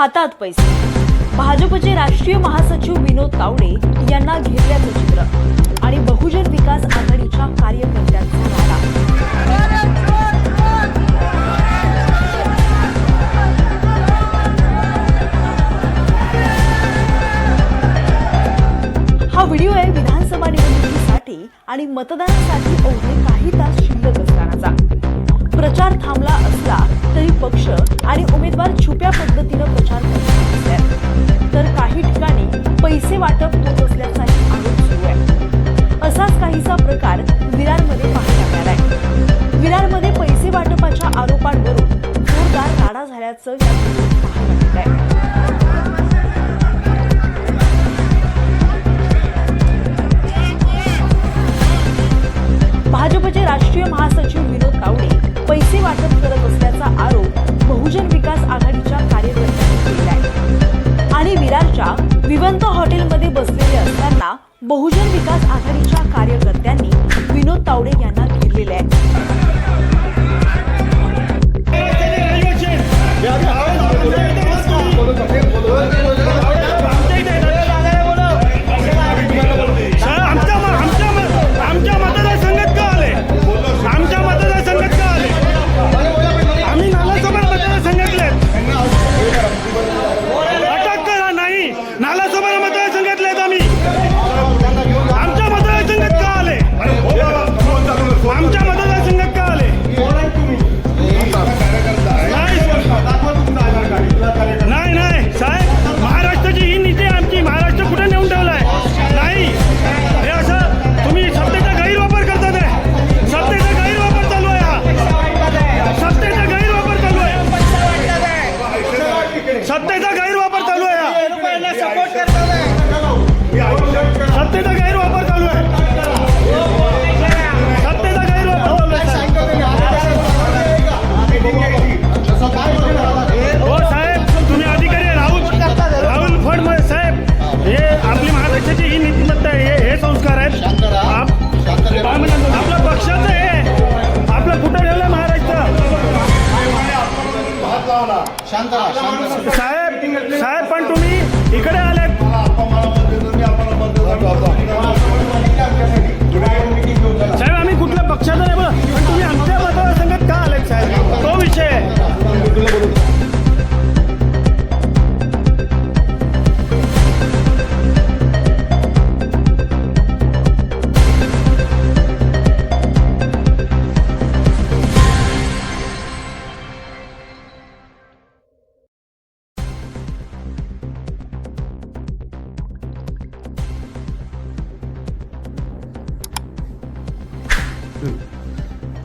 हातात पैसे. भाजपचे राष्ट्रीय महासचिव विनोद तावडे यांना घेतल्याचं चित्र आणि बहुजन विकास आघाडीच्या कार्यकर्त्यांचा नारा. हा व्हिडिओ आहे विधानसभा निवडणुकीसाठी आणि मतदानासाठी अवघे काही तास शिल्लक प्रचार थांबला असला तरी पक्ष आणि उमेदवार छुप्या पद्धतीनं प्रचार करत तर काही ठिकाणी पैसे वाटप होत असल्याचाही आरोप सुरू आहे. असाच काहीसा प्रकार विरारमध्ये पाहायला आहे. विरारमध्ये पैसे वाटपाच्या आरोपांवरून जोरदार राडा झाल्याचं पाहायला मिळत आहे सत्तेचा गैरवापर चालू आहे. सत्तेचा गैरवापर चालू आहे हो साहेब तुम्ही अधिकारी राहुल. राहुल फडणवीस साहेब. हे आपली महाराष्ट्राची ही नीतिमत्ता आहे हे- हे संस्कार आहेत? आपल्या पक्षाचं हे आपलं कुठं ठेवलं महाराष्ट्र? साहेब साहेब पण तुम्ही इकडे आलेत साहेब आम्ही कुठल्या पक्षाचा नाही बोला पण तुम्ही आमच्या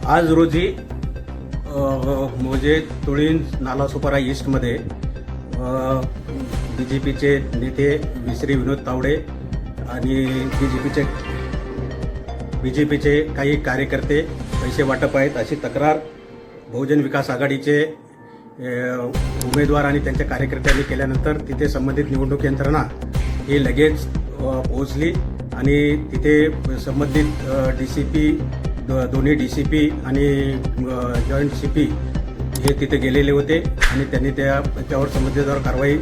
आज रोजी म्हणजे तुळीन नालासोपारा ईस्टमध्ये बी जे पीचे नेते विश्री विनोद तावडे आणि बी जे पीचे बी जे पीचे काही कार्यकर्ते पैसे वाटप आहेत अशी तक्रार बहुजन विकास आघाडीचे उमेदवार आणि त्यांच्या कार्यकर्त्यांनी केल्यानंतर तिथे संबंधित निवडणूक यंत्रणा ही लगेच पोहोचली आणि तिथे संबंधित डी सी पी दोन्ही डी सी पी आणि जॉईंट सी पी हे तिथे गेलेले होते आणि त्यांनी त्या त्याच्यावर समजदार कारवाई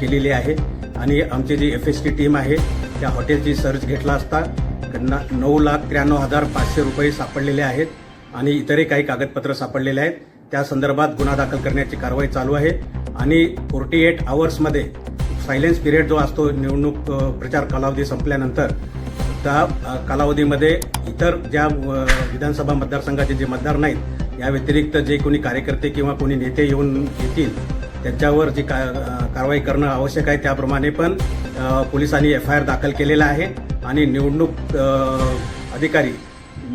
केलेली आहे. आणि आमची G F S T team आहे त्या हॉटेलची सर्च घेतला असता त्यांना नऊ लाख त्र्याण्णव हजार पाचशे रुपये सापडलेले आहेत आणि इतरही काही कागदपत्र सापडलेले आहेत. त्या संदर्भात गुन्हा दाखल करण्याची कारवाई चालू आहे. आणि फोर्टी एट आवर्समध्ये सायलेन्स पिरियड जो असतो निवडणूक प्रचार कालावधी संपल्यानंतर त्या कालावधीमध्ये इतर ज्या विधानसभा मतदारसंघाचे जे मतदार नाहीत या व्यतिरिक्त जे कोणी कार्यकर्ते किंवा कोणी नेते येऊन येतील त्यांच्यावर जी का कारवाई करणं आवश्यक आहे त्याप्रमाणे पण पोलिसांनी एफ आय आर दाखल केलेला आहे आणि निवडणूक अधिकारी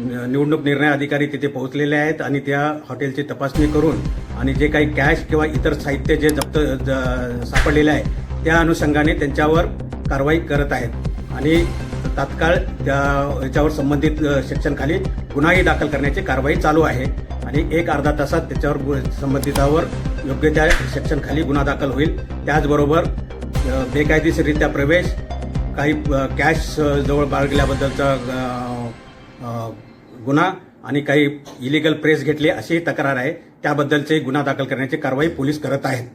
निवडणूक निर्णय अधिकारी तिथे पोहोचलेले आहेत आणि त्या हॉटेलची तपासणी करून आणि जे काही कॅश किंवा इतर साहित्य जे जप्त ज- सापडलेले आहे त्या अनुषंगाने त्यांच्यावर कारवाई करत आहेत. आणि तात्काळ त्या याच्यावर संबंधित सेक्शनखाली गुन्हाही दाखल करण्याची कारवाई चालू आहे. आणि एक अर्धा तासात त्याच्यावर गु- संबंधितावर योग्य त्या सेक्शनखाली गुन्हा दाखल होईल. त्याचबरोबर बेकायदेशीररित्या प्रवेश काही कॅश जवळ बाळगल्याबद्दलचा गुन्हा आणि काही इलिगल प्रेस घेतली अशी तक्रार आहे. त्याबद्दलचे गुन्हा दाखल करण्याची कारवाई पोलीस करत आहेत.